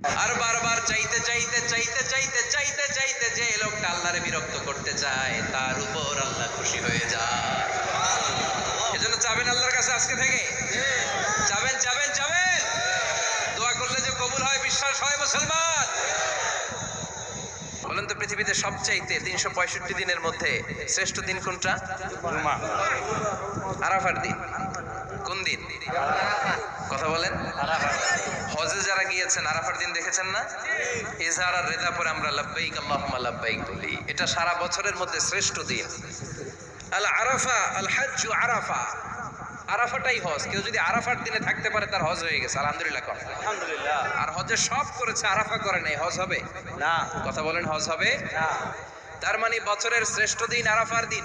আর বারবার চাইতে চাইতে চাইতে চাইতে চাইতে চাইতে যে লোকটা আল্লাহরে বিরক্ত করতে চায় তার উপর আল্লাহ খুশি হয়ে যায়। এজন্য চাবেন আল্লাহর কাছে আজকে থেকে? চাবেন চাবেন চাবেন দোয়া করলে যে কবুল হয় বিশ্বাস হয় মুসলমান। বলেন তো পৃথিবীতে সবচাইতে তিনশো পঁয়ষট্টি দিনের মধ্যে শ্রেষ্ঠ দিন কোনটা? আরাফার দিন। কোন দিন? কথা বলেন। হজে যারা গিয়েছেন আরাফার দিন দেখেছেন না? ইজহার আর রেদা পরে আমরা লাব্বাইক আল্লাহুম্মা লাব্বাইক বলি। এটা সারা বছরের মধ্যে শ্রেষ্ঠ দিন। আল আরাফা আল হাজ্জু আরাফা। আরাফাটাই হজ। কেউ যদি আরাফার দিনে থাকতে পারে তার হজ হয়ে গেছে। আলহামদুলিল্লাহ কর। আলহামদুলিল্লাহ। আর হজে সব করেছে আরাফা করে নাই। হজ হবে? না। কথা বলেন হজ হবে? না। তার মানে বছরের শ্রেষ্ঠ দিন আরাফার দিন।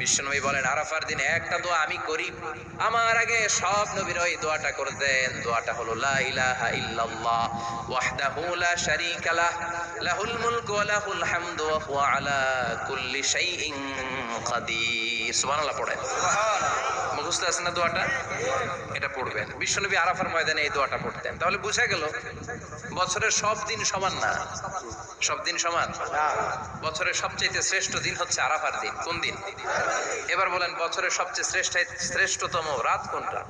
বিশ্বনবী বলেন আরাফার দিন একটা দোয়া আমি করি। আমার আগে সব নবীর ওই দোয়াটা করতেন। দোয়াটা হলো লা ইলাহা ইল্লাল্লাহ ওয়াহদাহু লা শারীকা লাহ লাহুল মুলকু ওয়া লাহুল হামদু ওয়া হুয়া আলা কুল্লি শাইইন কাদির সুবহানাল্লাহ পড়েন। মুখস্থ আছে না দোয়াটা? এটা পড়বেন। বিশ্বনবী আরাফার ময়দানে এই দোয়াটা পড়তেন। তাহলে বুঝা গেল বছরের সব দিন সমান না? সব দিন সমান? বছরের সবচেয়ে শ্রেষ্ঠ দিন হচ্ছে আরাফার দিন। কোন দিন? এবার বলেন, বছরের সবচেয়ে শ্রেষ্ঠ, শ্রেষ্ঠতম রাত কোনটা?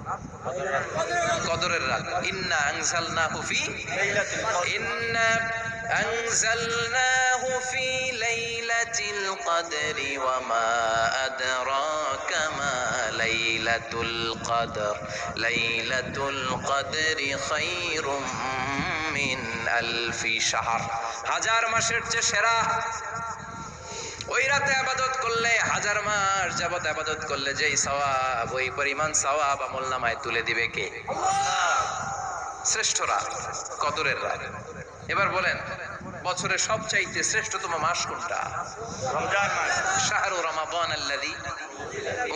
কদরের রাত। ইন্না আনজালনাহু ফি লাইলাতুল কদর। ইন্না ফি লাইলাতিল কদরি ওয়া মা আদরাকা মা লাইলাতুল কদর। লাইলাতুল কদরি খায়রুম মিন আলফি শাহর। হাজার মাসের চেয়ে সেরা। ওই রাতে আবাদত করলে হাজার মাস যাবত আবাদত করলে যেই সওয়াব ওই পরিমাণ সওয়াব আমল নামায় তুলে দিবে কে? শ্রেষ্ঠরা কদরের রাত এবার বলেন বছরের সবচাইতে শ্রেষ্ঠতম মাস কোনটা? রমজান মাস। শাহরু রমাদান আল্লাযী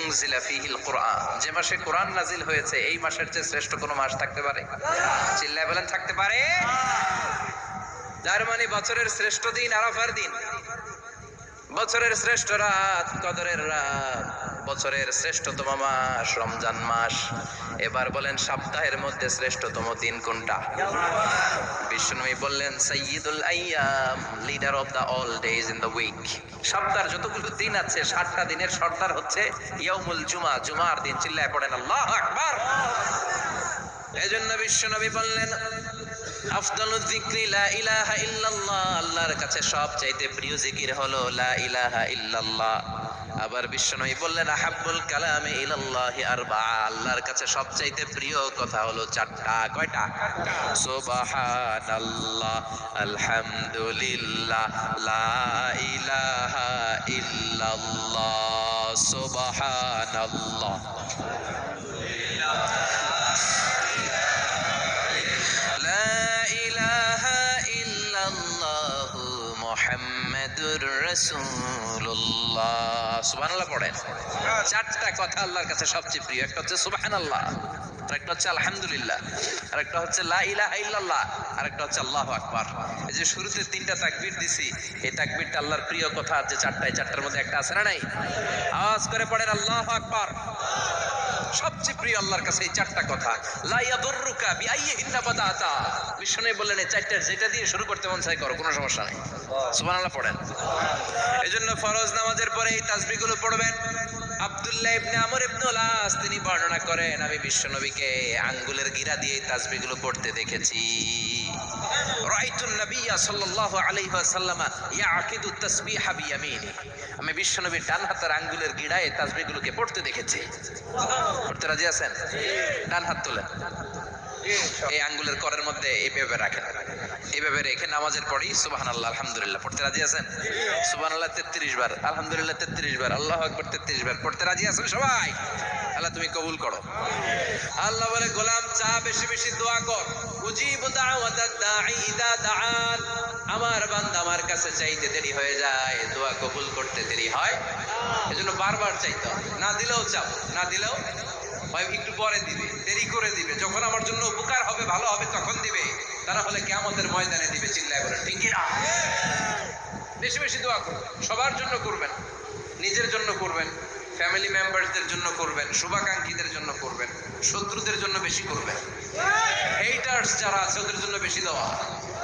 উনজিলা ফীহিল কুরআন। যে মাসে কোরআন নাজিল হয়েছে এই মাসের চেয়ে শ্রেষ্ঠ কোনো মাস থাকতে পারে? চিল্লায় বলেন থাকতে পারে। তার মানে বছরের শ্রেষ্ঠ দিন আরাফার দিন। বছরের শ্রেষ্ঠ রাত, কদরের রাত, বছরের শ্রেষ্ঠতম মাস, রমজান মাস। এবার বলেন, সপ্তাহের মধ্যে শ্রেষ্ঠতম দিন কোনটা? বিষ্ণুই বললেন সৈয়দুল আইয়াম leader of the all days in the week সপ্তাহের যতগুলো দিন আছে, সাতটা দিনের সর্দার হচ্ছে ইয়াউমুল জুমা, জুমার দিন। চিল্লায় পড়েন, আল্লাহ আকবার! এজন্য বিশ্বনবী বললেন আফদালু যিকরি লা ইলাহা ইল্লাল্লাহ, আল্লাহর কাছে সবচাইতে প্রিয় জিকির হলো লা ইলাহা ইল্লাল্লাহ। আবার বিশ্বনবী বললেন, আহাব্বুল কালামে ইলাল্লাহি আরবা আল্লাহর কাছে সবচাইতে প্রিয় কথা হলো চারটা, কয়টা? সুবহানাল্লাহ, আলহামদুলিল্লাহ, লা ইলাহা ইল্লাল্লাহ, সুবহানাল্লাহ। রাসূলুল্লাহ। পড়েন। চারটা কথা আল্লাহর কাছে সবচেয়ে প্রিয়। একটা হচ্ছে সুবহানাল্লাহ, আরেকটা হচ্ছে আলহামদুলিল্লাহ, আরেকটা হচ্ছে লা ইলাহা ইল্লাল্লাহ, আরেকটা হচ্ছে আল্লাহু আকবার। এই যে শুরুতে তিনটা তাকবির দিছি, এই তাকবিরটা আল্লাহর প্রিয় কথা যে চারটায়, চারটার মধ্যে একটা আছে না নাই? আওয়াজ করে পড়েন আল্লাহু আকবার। সবচেয়ে প্রিয় আল্লাহর কাছে এই চারটা কথা। লা ইয়াদুররুকা বিআইয়িহিন্না বাদাতা বিষ্ণু বললেন এই চারটার যেটা দিয়ে শুরু করতে মন চাই করো, কোনো সমস্যা নাই। সুবহানাল্লাহ পড়েন। এজন্য ফরজ নামাজের পরে এই তাসবিহগুলো পড়বেন। আব্দুল্লাহ ইবনে আমর ইবনে লাস তিনি বর্ণনা করেন, আমি বিশ্বনবীকে আঙ্গুলের গিরা দিয়ে এই তাসবিহগুলো পড়তে দেখেছি। রাইতুন নবিয়্যা সাল্লাল্লাহু আলাইহি ওয়াসাল্লাম ইয়াকিদু তাসবিহা বিয়ামিনি। আমি বিশ্বনবীর ডান হাতের আঙ্গুলের গিড়ায় তাসবিহগুলোকে পড়তে দেখেছি। রাজি আছেন? ডান হাত তোলেন। এই আঙ্গুলের করের মধ্যে এইভাবে রাখেন। রেখে নামাজের পরেই আল্লাহ আলহামদুলিল্লাহ। পড়তে রাজি আছেন? আল্লাহ তেত্রিশ বার। আলহামদুলিল্লাহ, তেত্রিশ বার। আল্লাহ আকবর, তেত্রিশ বার। পড়তে রাজি আছেন সবাই? আল্লাহ তুমি কবুল করো। আল্লাহ বলে, গোলাম, চা বেশি বেশি দোয়া কর। আমার বান্দা আমার কাছে চাইতে দেরি হয়ে যায়। দোয়া কবুল করতে দেরি হয়। এজন্য বারবার চাইতে না দিলেও চাপ, না দিলেও একটু পরে দিবে, দেরি করে দিবে। যখন আমার জন্য উপকার হবে, ভালো হবে, তখন দিবে। তারা হলে কেমতের ময়দানে দিবে, চিল্লায় বলে, ঠিক না? বেশি বেশি দোয়া করবেন সবার জন্য করবেন, নিজের জন্য করবেন ফ্যামিলি মেম্বারসদের জন্য করবেন, শুভাকাঙ্ক্ষীদের জন্য করবেন, শত্রুদের জন্য বেশি করবেন। হেইটার্স যারা আছে, ওদের জন্য বেশি দেওয়া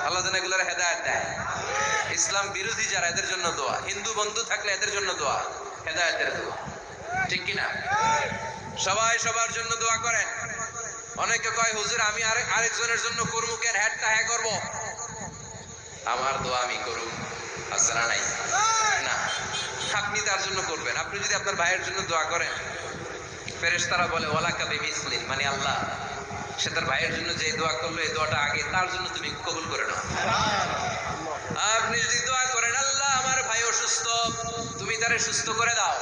আল্লাহ যেন এগুলোর হেদায়ত দেয়। ইসলাম বিরোধী যারা, এদের জন্য দোয়া। হিন্দু বন্ধু থাকলে এদের জন্য দোয়া। হেদায়তের দোয়া। ঠিক কিনা সবাই সবার জন্য দোয়া করেন। অনেকে কয়, হুজুর, আমি আরেক আরেকজনের জন্য করব কেন? হ্যাটটা হ্যাঁ করব? আমার দোয়া আমি করুক আছে না নাই? না। আপনি তার জন্য করবেন। আপনি যদি আপনার ভাইয়ের জন্য দোয়া করেন, ফেরেশতারা বলে ওলা কাবে মিসলিন মানে আল্লাহ, সে তার ভাইয়ের জন্য যে দোয়া করল, এই দোয়াটা আগে তার জন্য তুমি কবুল করে নাও। আপনি যদি দোয়া করেন, আল্লাহ, আমার ভাই অসুস্থ, তুমি তারে সুস্থ করে দাও।